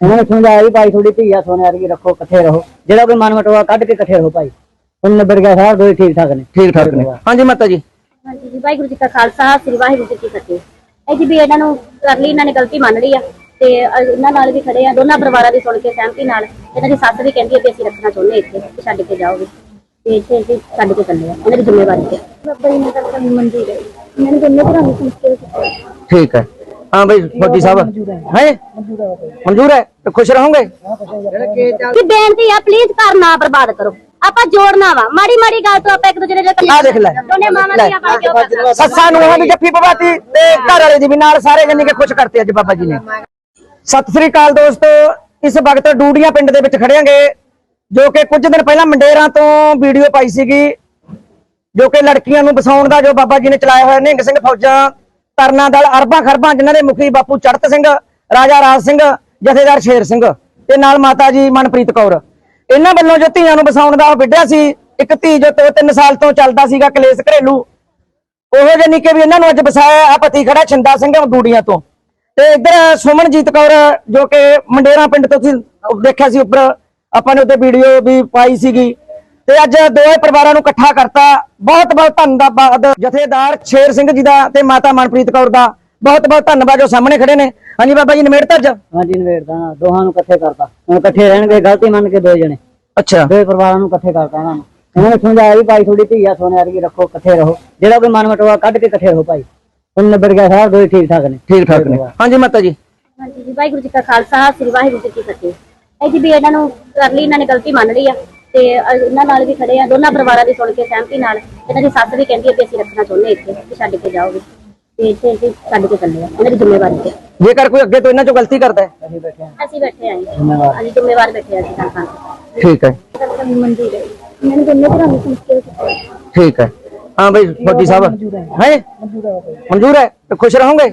ਉਹਨਾਂ ਨੇ ਸਮਝਾਇਆ ਵੀ ਭਾਈ ਥੋੜੀ ਧੀਆ ਸੋਨੇ ਵਰਗੀ ਰੱਖੋ ਇਕੱਠੇ ਰਹੋ। ਜਿਹੜਾ ਕੋਈ ਮਨ ਮਟਵਾ ਕੱਢ ਕੇ ਇਕੱਠੇ ਰਹੋ ਭਾਈ। ਹੁਣ ਨਿਬੜ ਗਿਆ ਸਾਰਾ ਦੋਈ ਠੀਕ ਠਾਕ ਨੇ। ਠੀਕ ਠਾਕ ਨੇ। ਹਾਂਜੀ ਮਾਤਾ ਜੀ। ਹਾਂਜੀ ਜੀ ਵਾਹਿਗੁਰੂ ਜੀ ਕਾ ਖਾਲਸਾ ਸ੍ਰੀ ਵਾਹਿਗੁਰੂ ਜੀ ਕੀ ਫਤਿਹ। ਇਹ ਜੀ ਵੀ ਇਹਨਾਂ ਨੂੰ ਕਰ ਲਈ ਇਹਨਾਂ ਨੇ ਗਲਤੀ ਮੰਨ ਲਈ ਆ। ਤੇ ਇਹਨਾਂ ਨਾਲ ਵੀ ਖੜੇ ਆ ਦੋਨਾਂ ਪਰਿਵਾਰਾਂ ਦੀ ਸੁਣ ਕੇ ਸਹਿਮਤੀ ਨਾਲ ਇਹਨਾਂ ਦੀ ਸੱਸ ਵੀ ਕਹਿੰਦੀ ਹੈ ਕਿ ਅਸੀਂ ਰੱਖਣਾ ਚਾਹੁੰਦੇ ਇੱਥੇ ਤੇ ਛੱਡ ਕੇ ਜਾਓਗੇ ਤੇ ਇੱਥੇ ਅਸੀਂ ਛੱਡ ਕੇ ਚੱਲੇ ਆ ਇਹਨਾਂ ਦੀ ਜ਼ਿੰਮੇਵਾਰੀ ਤੇ। ਬਾਬਾ ਜੀ ਨੇ ਤਾਂ ਸਾਨੂੰ ਮਨਜ਼ੂਰ ਹੈ ਇਹਨਾਂ ਨੇ ਦੋਨੇ ਘਰਾਂ ਨੂੰ ਮੁਸ਼ਕਿਲ ਠੀਕ ਹੈ। ਹਾਂ ਬਈ ਫੌਜੀ ਸਾਹਿਬ। ਹੈ। ਮਨਜ਼ੂਰ ਹੈ ਤੇ ਖੁਸ਼ ਰਹੋਗੇ? ਕਿ ਬੇਨਤੀ ਆ ਪਲੀਜ਼ ਘਰ ਨਾ ਬਰਬਾਦ ਕਰੋ। ਆਪਾਂ ਜੋੜਨਾ ਵਾ। ਮਾੜੀ ਮਾੜੀ ਗੱਲ ਤੋਂ ਆਪਾਂ ਇੱਕ ਦੂਜੇ ਦੇ ਆਹ ਦੇਖ ਲੈ। ਦੋਨੇ ਮਾਵਾਂ ਦੀਆਂ ਬਣ ਕੇ। ਸੱਸਾਂ ਨੂੰ ਉਹਨਾਂ ਦੀ ਜੱਫੀ ਪਵਾਤੀ ਤੇ ਘਰ ਵਾਲੇ ਦੀ ਵੀ ਨਾਲ ਸਾਰੇ ਜੰਨੀ ਕੇ ਖੁਸ਼ ਕਰਤੇ ਅੱਜ ਬਾਬਾ ਜੀ ਨੇ। ਸਤਿ ਸ੍ਰੀ ਅਕਾਲ ਦੋਸਤੋ। ਇਸ ਵਕਤ ਡੂਡੀਆਂ ਪਿੰਡ ਦੇ ਵਿੱਚ ਖੜਿਆਂਗੇ ਜੋ ਕਿ ਕੁਝ ਦਿਨ ਪਹਿਲਾਂ ਮੰਡੇਰਾਂ ਤੋਂ ਵੀਡੀਓ ਪਾਈ ਸੀਗੀ ਜੋ ਕਿ ਲੜਕੀਆਂ ਨੂੰ ਬਸਾਉਣ ਦਾ ਜੋ ਬਾਬਾ ਜੀ ਨੇ ਚਲਾਇਆ ਹੋਇਆ ਨਿਹੰਗ ਸਿੰਘ ਫੌਜਾਂ ਤਰਨਾ ਦਲ ਅਰਬਾਂ ਖਰਬਾਂ ਜਿਨ੍ਹਾਂ ਦੇ ਮੁਖੀ ਬਾਪੂ ਚੜਤ ਸਿੰਘ, ਰਾਜਾ ਰਾਜ ਸਿੰਘ, ਜਥੇਦਾਰ ਸ਼ੇਰ ਸਿੰਘ ਤੇ ਨਾਲ ਮਾਤਾ ਜੀ ਮਨਪ੍ਰੀਤ ਕੌਰ। ਇਹਨਾਂ ਵੱਲੋਂ ਜੋ ਧੀਆਂ ਨੂੰ ਬਸਾਉਣ ਦਾ ਉਹ ਵਿੱਢਿਆ ਸੀ, ਇੱਕ ਧੀ ਜੋ 2-3 ਸਾਲ ਤੋਂ ਚੱਲਦਾ ਸੀਗਾ ਕਲੇਸ਼ ਘਰੇਲੂ। ਉਹ ਜਾਨੀ ਕਿ ਵੀ ਇਹਨਾਂ ਨੂੰ ਅੱਜ ਵਸਾਇਆ ਆ, ਪਤੀ ਖੜਾ ਛਿੰਦਾ ਸਿੰਘ ਡੂੜੀਆਂ ਤੋਂ। ਤੇ ਇੱਧਰ ਸੁਮਨਜੀਤ ਕੌਰ ਜੋ ਕਿ ਮੰਡੇਰਾ ਪਿੰਡ ਤੋਂ ਤੁਸੀਂ ਦੇਖਿਆ ਸੀ ਉੱਪਰ, ਆਪਾਂ ਨੇ ਉੱਤੇ ਵੀਡੀਓ ਵੀ ਪਾਈ ਸੀਗੀ। ਤੇ ਅੱਜ ਦੋਵੇਂ ਪਰਿਵਾਰਾਂ ਨੂੰ ਇਕੱਠਾ ਕਰਤਾ। ਬਹੁਤ ਬਹੁਤ ਧੰਨਵਾਦ ਜਥੇਦਾਰ ਸ਼ੇਰ ਸਿੰਘ ਜੀ ਦਾ ਤੇ ਮਾਤਾ ਮਨਪ੍ਰੀਤ ਕੌਰ ਦਾ। ਬਹੁਤ ਬਹੁਤ ਧੰਨਵਾਦ ਜੋ ਸਾਹਮਣੇ ਖੜੇ ਨੇ। ਹਾਂਜੀ ਬਾਬਾ ਜੀ ਨਿਮੇੜਤਾ ਅੱਜ? ਹਾਂਜੀ ਨਵੇੜਦਾ ਨਾ ਦੋਹਾਂ ਨੂੰ ਇਕੱਠੇ ਕਰਤਾ। ਹੁਣ ਇਕੱਠੇ ਰਹਿਣਗੇ ਗਲਤੀ ਮੰਨ ਕੇ ਦੋ ਜਣੇ। ਅੱਛਾ। ਦੋਏ ਪਰਿਵਾਰਾਂ ਨੂੰ ਇਕੱਠੇ ਕਰਤਾ ਇਹਨਾਂ ਨੂੰ। ਉਹਨਾਂ ਨੇ ਸਮਝਾਇਆ ਵੀ ਭਾਈ ਥੋੜੀ ਧੀਆ ਸੋਨੇ ਵਰਗੀ ਰੱਖੋ ਇਕੱਠੇ ਰਹੋ। ਜਿਹੜਾ ਕੋਈ ਮਨ ਮਟਵਾ ਕੱਢ ਕੇ ਇਕੱਠੇ ਰਹੋ ਭਾਈ। ਹੁਣ ਨਿਬੜ ਗਿਆ ਸਾਰਾ ਦੋਈ ਠੀਕ ਠਾਕ ਨੇ। ਠੀਕ ਠਾਕ ਨੇ। ਹਾਂਜੀ ਮਾਤਾ ਜੀ। ਹਾਂਜੀ ਜੀ ਵਾਹਿਗੁਰੂ ਜੀ ਕਾ ਖਾਲਸਾ ਸ੍ਰੀ ਵਾਹਿਗੁਰੂ ਜੀ ਕੀ ਫਤਿਹ। ਇਹ ਜੀ ਵੀ ਇਹਨਾਂ ਨੂੰ ਕਰ ਲਈ ਇਹਨਾਂ ਨੇ ਗਲਤੀ ਮੰਨ ਲਈ ਆ। ਤੇ ਇਹਨਾਂ ਨਾਲ ਵੀ ਖੜੇ ਆ। ਦੋਨਾਂ ਪਰਿਵਾਰਾਂ ਦੀ ਸੁਣ ਕੇ ਸਹਿਮਤੀ ਨਾਲ ਇਹਨਾਂ ਦੀ ਸੱਸ ਵੀ ਕਹਿੰਦੀ ਹੈ ਕਿ ਅਸੀਂ ਰੱਖਣਾ ਚਾਹੁੰਦੇ ਇੱਥੇ ਤੇ ਛੱਡ ਕੇ ਜਾਓਗੇ। ਤੇ ਇੱਥੇ ਅਸੀਂ ਛੱਡ ਕੇ ਚੱਲੇ ਆ ਇਹਨਾਂ ਦੀ ਜ਼ਿੰਮੇਵਾਰੀ ਤੇ। ਜੇਕਰ ਕੋਈ ਅੱਗੇ ਤੋਂ ਇਹਨਾਂ ਚੋਂ ਗਲਤੀ ਕਰਦਾ ਹੈ? ਅਸੀਂ ਬੈਠੇ ਹਾਂ। ਅਸੀਂ ਬੈਠੇ ਆਂ ਜੀ। ਅਸੀਂ ਜ਼ਿੰਮੇਵਾਰ ਬੈਠੇ ਆਂ ਜੀ ਤਾਂ ਤਾਂ। ਠੀਕ ਹੈ। ਮਨਜ਼ੂਰ ਹੈ। ਇਹਨਾਂ ਨੇ ਦੋਨੇ ਘਰਾਂ ਨੂੰ ਮੁਸ਼ਕਿਲ ਕੀਤੀ ਠੀਕ ਹੈ। ਹਾਂ ਬਈ ਫੌਜੀ ਸਾਹਿਬ। ਹੈ। ਮਨਜ਼ੂਰ ਹੈ ਤੇ ਖੁਸ਼ ਰਹੋਗੇ?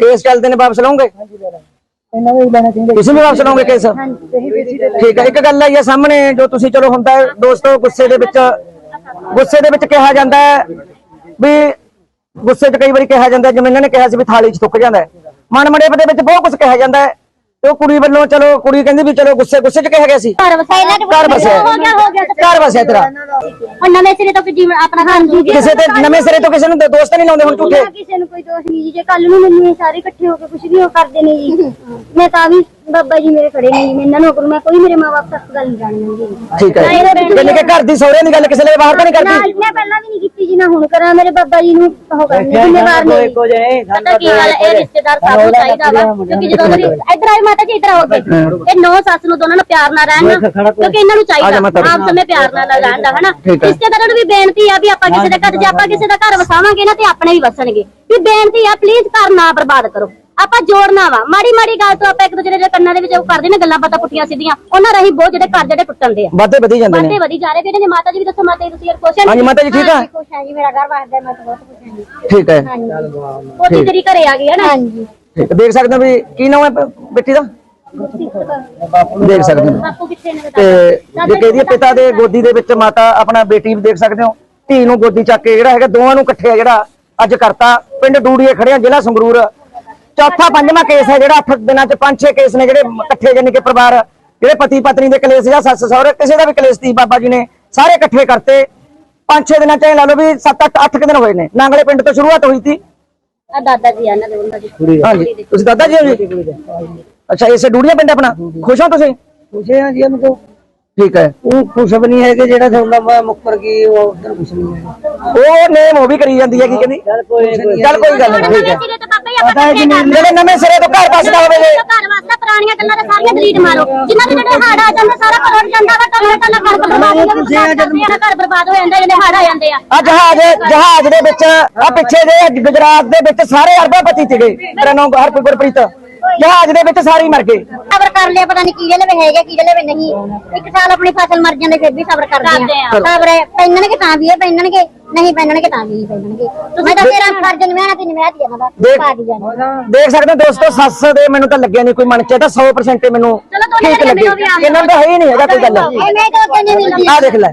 ਕੇਸ ਚੱਲਦੇ ਨੇ ਵਾਪਸ ਲਓਗੇ? ਇਹਨਾਂ ਨੂੰ ਵੀ ਲੈਣਾ ਚਾਹੀਦਾ। ਤੁਸੀਂ ਵੀ ਵਾਪਸ ਲਓਗੇ ਕੇਸ? ਠੀਕ ਹੈ ਇੱਕ ਗੱਲ ਆਈ ਹੈ ਸਾਹਮਣੇ ਜੋ ਤੁਸੀਂ ਚਲੋ ਹੁੰਦਾ ਹੈ ਦੋਸਤੋ ਗੁੱਸੇ ਦੇ ਵਿੱਚ ਗੁੱਸੇ ਦੇ ਵਿੱਚ ਕਿਹਾ ਜਾਂਦਾ ਹੈ ਵੀ ਗੁੱਸੇ 'ਚ ਕਈ ਵਾਰੀ ਕਿਹਾ ਜਾਂਦਾ ਜਿਵੇਂ ਇਹਨਾਂ ਨੇ ਕਿਹਾ ਸੀ ਵੀ ਥਾਲੀ 'ਚ ਥੁੱਕ ਜਾਂਦਾ ਹੈ। ਮਨ ਮੜੇਪ ਦੇ ਵਿੱਚ ਬਹੁਤ ਕੁਝ ਕਿਹਾ ਜਾਂਦਾ ਹੈ। ਤੇ ਉਹ ਕੁੜੀ ਵੱਲੋਂ ਚਲੋ ਕੁੜੀ ਕਹਿੰਦੀ ਵੀ ਚਲੋ ਗੁੱਸੇ ਗੁੱਸੇ 'ਚ ਕਿਹਾ ਗਿਆ ਸੀ। ਘਰ ਵਸਾਇਆ ਨਾ ਘਰ ਵਸਿਆ। ਹੋ ਗਿਆ ਹੋ ਗਿਆ। ਘਰ ਵਸਿਆ ਤੇਰਾ। ਹੁਣ ਨਵੇਂ ਸਿਰੇ ਤੋਂ ਕੋਈ ਜੀਵਨ ਆਪਣਾ ਹਾਂਜੀ ਕਿਸੇ ਤੇ ਨਵੇਂ ਸਿਰੇ ਤੋਂ ਕਿਸੇ ਨੂੰ ਦੋਸਤ ਨਹੀਂ ਲਾਉਂਦੇ ਹੁਣ ਝੂਠੇ। ਕਿਸੇ ਨੂੰ ਕੋਈ ਦੋਸ਼ ਨਹੀਂ ਜੀ। ਜੇ ਕੱਲ ਨੂੰ ਮੈਨੂੰ ਇਹ ਸਾਰੇ ਇਕੱਠੇ ਹੋ ਕੇ ਕੁਝ ਵੀ ਉਹ ਕਰਦੇ ਨੇ ਜੀ। ਮੈਂ ਤਾਂ ਵੀ ਬਾਬਾ ਜੀ ਮੇਰੇ ਖੜੇ ਨੇ ਜੀ ਮੈਂ ਇਹਨਾਂ ਨੂੰ ਅਗਰ ਮੈਂ ਕੋਈ ਮੇਰੇ ਮਾਪੇ ਤੱਕ ਗੱਲ ਨਹੀਂ ਜਾਣੀ ਜੀ। ਠੀਕ ਹੈ ਕਹਿੰਦੇ ਕਿ ਘਰ ਦੀ ਸਹੁਰਿਆਂ ਦੀ ਗੱਲ ਕਿਸੇ ਲਈ ਬਾਹਰ ਤਾਂ ਨਹੀਂ ਨਾ ਕਰਦੀ ਮੈਂ ਪਹਿਲਾਂ ਵੀ ਨਹੀਂ ਕੀਤੀ ਜੀ ਨਾ ਹੁਣ ਕਰਾਂ ਮੇਰੇ ਬਾਬਾ ਜੀ ਨੂੰ ਉਹ ਕਰਨੀ ਜ਼ਿੰਮੇਵਾਰ ਨੇ ਇੱਕੋ ਜਿਹੇ ਪਤਾ ਕੀ ਗੱਲ ਹੈ, ਇਹ ਰਿਸ਼ਤੇਦਾਰ ਸਭ ਨੂੰ ਚਾਹੀਦਾ ਵਾ ਕਿਉਂਕਿ ਜਦੋਂ ਮੇਰੀ ਇੱਧਰ ਆਈ ਮਾਤਾ ਜੀ ਇੱਧਰ ਆਓ ਕੇ ਇਹ ਨੌ ਸੱਸ ਨੂੰ ਦੋਨਾਂ ਨੂੰ ਪਿਆਰ ਨਾਲ ਰਹਿਣ ਕਿਉਂਕਿ ਇਹਨਾਂ ਨੂੰ ਆ ਜਾ ਚਾਹੀਦਾ ਮਾਤਾ ਜੀ। ਆਪ ਸਮੇਂ ਪਿਆਰ ਨਾਲ ਰਹਿਣ ਦਾ ਹਨਾ? ਠੀਕ ਹੈ। ਰਿਸ਼ਤੇਦਾਰਾਂ ਨੂੰ ਵੀ ਬੇਨਤੀ ਆ ਵੀ ਆਪਾਂ ਕਿਸੇ ਦੇ ਘਰ ਜੇ ਆਪਾਂ ਕਿਸੇ ਦਾ ਘਰ ਵਸਾਵਾਂਗੇ ਨਾ ਤੇ ਆਪਣੇ ਵੀ ਵਸਣਗੇ। ਵੀ ਬੇਨਤੀ ਆ ਪਲੀਜ਼ ਘਰ ਨਾ ਬਰਬਾਦ ਕਰੋ। ਆਪਾਂ ਜੋੜਨਾ ਵਾ। ਮਾੜੀ ਮਾੜੀ ਗੱਲ ਤੋਂ ਆਪਾਂ ਇੱਕ ਦੂਜੇ ਦੇ ਕੰਨਾਂ ਦੇ ਵਿੱਚ ਉਹ ਕਰਦੇ ਨੇ ਗੱਲਾਂ ਬਾਤਾਂ ਪੁੱਠੀਆਂ ਸਿੱਧੀਆਂ। ਉਹਨਾਂ ਰਾਹੀਂ ਬਹੁਤ ਜਿਹੜੇ ਘਰ ਜਿਹੜੇ ਟੁੱਟਣ ਦੇ ਆ। ਵਾਧੇ ਵਧੀ ਜਾਂਦੇ ਨੇ। ਬਾਤੇ ਵਧੀ ਜਾ ਰਹੇ ਵੀ ਇਹਨੇ ਮਾਤਾ ਜੀ ਵੀ ਦੱਸੋ ਮਾਤਾ ਜੀ ਤੁਸੀਂ ਯਾਰ ਕੁਐਸਚਨ ਹਾਂਜੀ ਮਾਤਾ ਜੀ ਠੀਕ ਆ? ਖੁਸ਼ ਹਾਂ ਜੀ। ਮੇਰਾ ਘਰ ਵਸਦਾ ਮੈਂ ਤਾਂ ਬਹੁਤ ਖੁਸ਼ ਹਾਂ ਜੀ। ਠੀਕ ਹੈ ਹਾਂਜੀ। ਉਹਦੀ ਤੇਰੀ ਘਰੇ ਆ ਗਈ ਹੈ ਨਾ? ਹਾਂਜੀ। ਠੀਕ ਹੈ। ਦੇਖ ਸਕਦੇ ਹੋ ਵੀ ਕੀ ਨਾਮ ਹੈ ਬੇਟੀ ਦਾ? ਦੇਖ ਸਕਦੇ ਹੋ। ਬਾਪੂ ਕਿੱਥੇ ਨੇ? ਤੇ ਜੇ ਕਹਿੰਦੀ ਪਿਤਾ ਦੇ ਗੋਦੀ ਦੇ ਵਿੱਚ ਮਾਤਾ ਆਪਣਾ ਬੇਟੀ ਵੀ ਦੇਖ ਸਕਦੇ ਹੋ। ਧੀ ਨੂੰ ਗੋਦੀ ਚੱਕ ਕੇ ਜਿਹੜਾ ਹੈਗਾ ਦੋਵਾਂ ਨੂੰ ਇਕੱਠੇ ਜਿਹੜਾ ਅੱਜ ਕਰਤਾ। ਪਿੰਡ ਡੂੜੀਏ ਖੜਿਆ ਜ਼ਿਲ੍ਹਾ ਸੰਗਰੂਰ। ਚੌਥਾ ਪੰਜਵਾਂ ਕੇਸ ਹੈ ਜਿਹੜਾ 8 ਦਿਨਾਂ ਚ ਪੰਜ ਛੇ ਕੇਸ ਨੇ ਜਿਹੜੇ ਇਕੱਠੇ ਜਾਨੀ ਕਿ ਪਰਿਵਾਰ ਜਿਹੜੇ ਪਤੀ ਪਤਨੀ ਦੇ ਕਲੇਸ਼ ਜਾਂ ਸੱਸ ਸਹੁਰੇ ਕਿਸੇ ਦਾ ਵੀ ਕਲੇਸ਼ ਸੀ ਬਾਬਾ ਜੀ ਨੇ ਸਾਰੇ ਇਕੱਠੇ ਕਰਤੇ। ਪੰਜ ਛੇ ਦਿਨਾਂ ਚ ਇਹ ਲਾ ਲਓ ਵੀ 7 8 8 ਦਿਨ ਹੋਏ ਨੇ। ਨਾਂਗਲੇ ਪਿੰਡ ਤੋਂ ਸ਼ੁਰੂਆਤ ਹੋਈ ਸੀ। ਆ ਦਾਦਾ ਜੀ ਆ ਇਹਨਾਂ ਦੇ ਉਹਨਾਂ ਦੀ ਹਾਂਜੀ। ਤੁਸੀਂ ਦਾਦਾ ਜੀ ਹੋ ਜੀ? ਅੱਛਾ ਇਸੇ ਡੂੜੀਆ ਪਿੰਡ ਆਪਣਾ? ਖੁਸ਼ ਹੋ ਤੁਸੀਂ? ਪੁੱਛੇ ਆ ਜੀ ਉਹਨੂੰ ਠੀਕ ਹੈ। ਉਹ ਖੁਸ਼ ਵੀ ਨਹੀਂ ਹੈ ਕਿ ਜਿਹੜਾ ਤੁਹਾਡਾ ਮੁੱਕਰ ਗਈ ਉਹ ਉਧਰ ਕੁਛ ਨਹੀਂ ਹੈ ਉਹ ਨੇਮ ਉਹ ਵੀ ਕਰੀ ਜਾਂਦੀ ਹੈ ਕੀ ਕਹਿੰਦੀ? ਚੱਲ ਕੋਈ ਨਹੀਂ ਚੱਲ ਕੋਈ ਗੱਲ ਨਹੀਂ ਠੀਕ ਹੈ। ਸਿਰੇ ਤੋਂ ਪਾਪਾ ਹੀ ਆਪਾਂ ਇਕੱਠੇ ਕਰ ਜਿਹੜੇ ਨਵੇਂ ਸਿਰੇ ਤੋਂ ਘਰ ਬਸਦਾ ਹੋਵੇ ਜੇ ਘਰ ਵਾਸਤੇ ਪੁਰਾਣੀਆਂ ਗੱਲਾਂ ਤਾਂ ਸਾਰੀਆਂ ਡਿਲੀਟ ਮਾਰੋ। ਜਿਨ੍ਹਾਂ ਦੇ ਜਿਹੜੇ ਹੜ ਆ ਜਾਂਦੇ ਸਾਰਾ ਘਰ ਉੱਡ ਜਾਂਦਾ ਵਾ ਕੱਲਾ ਕੱਲਾ ਕਣਕ ਬਰਬਾਦ ਹੋ ਜਾਂਦੀ ਹੈ ਘਰ ਬਰਬਾਦ ਹੋ ਜਾਂਦਾ ਜਿਹੜੇ ਹੜ ਆ ਜਾਂਦੇ ਆ। ਆ ਜਹਾਜ਼ ਜਹਾਜ਼ ਦੇ ਵਿੱਚ ਆ ਪਿੱਛੇ ਜੇ ਗੁਜਰਾਤ ਦੇ ਵਿੱਚ ਸਾਰੇ ਅਰਬਾਪਤੀ ਸੀਗੇ। ਮੇਰਾ ਨਾਮ ਹਰਪ੍ਰੀਤ ਗੁਰਪ੍ਰੀਤ। ਜਹਾਜ਼ ਦੇ ਵਿੱਚ ਸਾਰੇ ਮਰ ਗਏ। ਸਬਰ ਕਰ ਲਿਆ ਪਤਾ ਨਹੀਂ ਕਿਹਦੇ ਲਵੇ ਹੈਗੇ ਕਿਹਦੇ ਲਵੇ ਨਹੀਂ। ਇੱਕ ਸਾਲ ਆਪਣੀ ਫਸਲ ਮਰ ਜਾਂਦੇ ਫਿਰ ਵੀ ਸਬਰ ਕਰਦੇ ਆ। ਸਬਰ ਪੈਣਗੇ ਤਾਂ ਵੀ ਇਹ ਪੈਣਗੇ। ਨਹੀਂ ਪਹਿਨਣਗੇ ਤਾਂ ਵੀ ਨਹੀਂ ਪਹਿਨਣਗੇ ਮੈਂ ਤਾਂ ਤੇਰਾ ਫਰਜ਼ ਨਿਭਾਉਣਾ ਤੇ ਨਿਭਾਤੀ ਇਹਨਾਂ ਦਾ ਦੇਖ- ਪਾ ਜਾਣਾ। ਦੇਖ ਸਕਦੇ ਹੋ ਦੋਸਤੋ ਸੱਸ ਦੇ ਮੈਨੂੰ ਤਾਂ ਲੱਗਿਆ ਨਹੀਂ ਕੋਈ ਮਨ ਚ ਇਹ ਤਾਂ 100% ਮੈਨੂੰ ਠੀਕ ਲੱਗੀ ਮਿਲੋ ਵੀ ਆ ਇਹਨਾਂ ਦਾ ਹੈ ਹੀ ਨਹੀਂ ਹੈਗਾ ਕੋਈ ਗੱਲ ਇਹ ਮੈਂ ਤਾਂ ਕਹਿੰਦੀ ਨਹੀਂ ਆ। ਦੇਖ ਲੈ।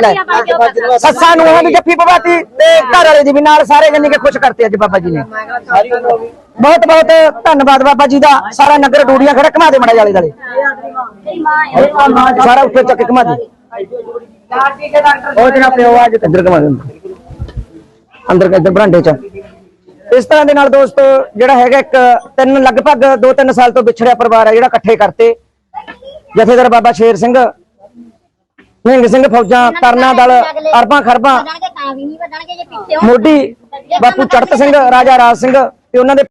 ਦੀਆਂ। ਸੱਸਾਂ ਨੂੰ ਉਹਨਾਂ ਦੀ ਜੱਫੀ ਪਵਾਤੀ ਤੇ ਘਰ ਵਾਲੇ ਦੀ ਵੀ ਨਾਲ ਸਾਰੇ ਜੰਨੀ ਕੇ ਖੁਸ਼ ਕਰਤੇ ਅੱਜ ਬਾਬਾ ਜੀ ਨੇ। ਬਹੁਤ ਬਹੁਤ ਧੰਨਵਾਦ ਬਾਬਾ ਜੀ ਦਾ। ਸਾਰਾ ਨਗਰ ਡੂੜੀਆਂ ਖੜਾ ਘਮਾ ਦੇ ਮੜਾ ਜਾਲੇ ਜਾਲੇ ਤੇਰੀ ਮਾਂ ਹੈ। ਸਾਰਾ ਉੱਤੇ ਦੇ ਉਹ ਜਨਾ ਪਿਓ ਅੱਜ ਅੰਦਰ ਘਮਾ ਦੇ ਅੰਦਰ ਅੰਦਰ ਬਰਾਂਡੇ ਚ? ਇਸ ਤਰ੍ਹਾਂ ਦੇ ਨਾਲ ਦੋਸਤੋ ਜਿਹੜਾ ਹੈਗਾ ਇੱਕ ਤਿੰਨ ਲਗਭਗ 2-3 ਸਾਲ ਤੋਂ ਵਿਛੜਿਆ ਪਰਿਵਾਰ ਹੈ ਜਿਹੜਾ ਇਕੱਠੇ ਕਰਤੇ। ਜਥੇਦਾਰ ਬਾਬਾ ਸ਼ੇਰ ਸਿੰਘ ਨਿਹੰਗ ਸਿੰਘ ਫੌਜਾਂ ਕਰਨਾ ਦਲ ਅਰਬਾਂ ਖਰਬਾਂ। ਵਧਣਗੇ ਤਾਂ ਵੀ ਨਹੀਂ ਵਧਣਗੇ ਜੇ ਪਿੱਛੇ ਮੋਢੀ ਬਾਪੂ ਚੜਤ ਸਿੰਘ ਰਾਜਾ ਰਾਜ ਸਿੰਘ ਤੇ ਉਹਨਾਂ ਦੇ